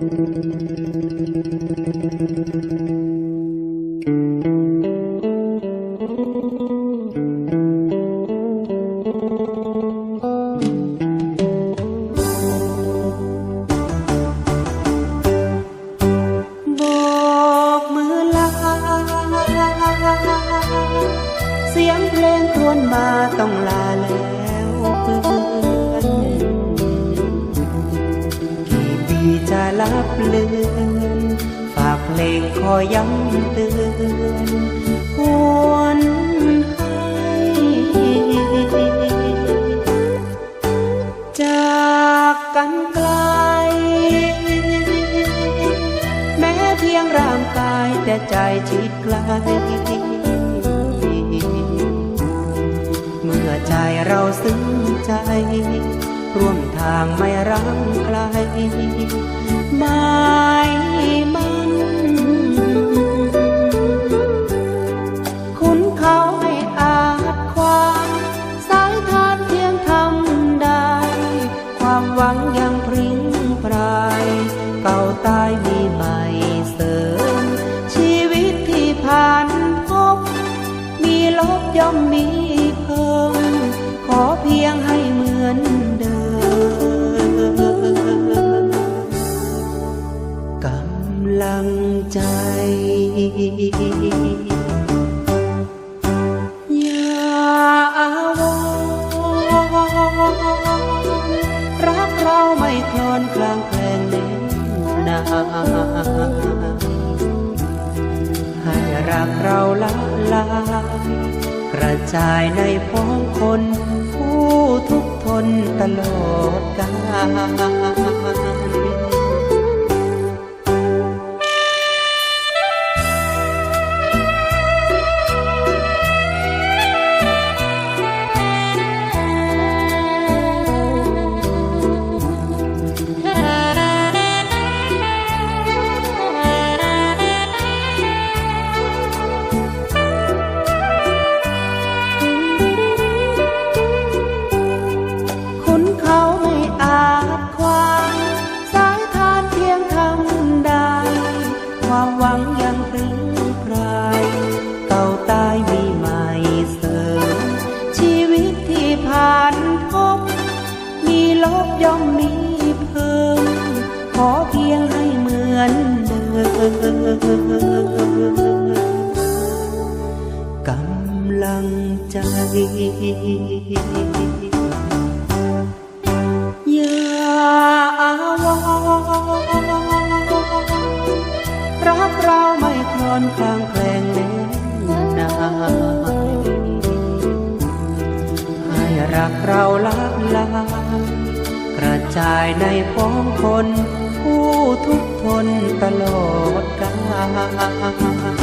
เสียงเพลงควนมาต้องลาแล้ว จะรับเลือนฝากเพลงคอยย้ำเตือนหวนให้จากกันไกล แม้เพียงร่างกายแต่ใจชิดไกลเมื่อใจเราซึ้งใจ ร่วมทางไม่รังไกลไม่มันคุณเขาให้อาจความสายทานเพียงทำได้ ความหวังยังพริ้งปราย เก่าตายมีใหม่เสริม ชีวิตที่ผ่านพบ มีลบย่อมมีเพิ่มำลังใจ อย่าอาวอรักเราไม่คลอนกลางแคลงเน้นนานให้รักเราละลายกระจายในพ้องคน ผู้ทุกทนตลอดกาล ความหวังยังพริ้งพรายเก่าตายมีใหม่เสริมชีวิตที่ผ่านพบ มีลบย่อมมีเพิ่ม ขอเพียงให้เหมือนเดิมกำลังใจอย่าอาวร อนข้างแคลงเล่นนายให้รักเราลักลากระจายในพ้องคน ผู้ทุกทนตลอดกาล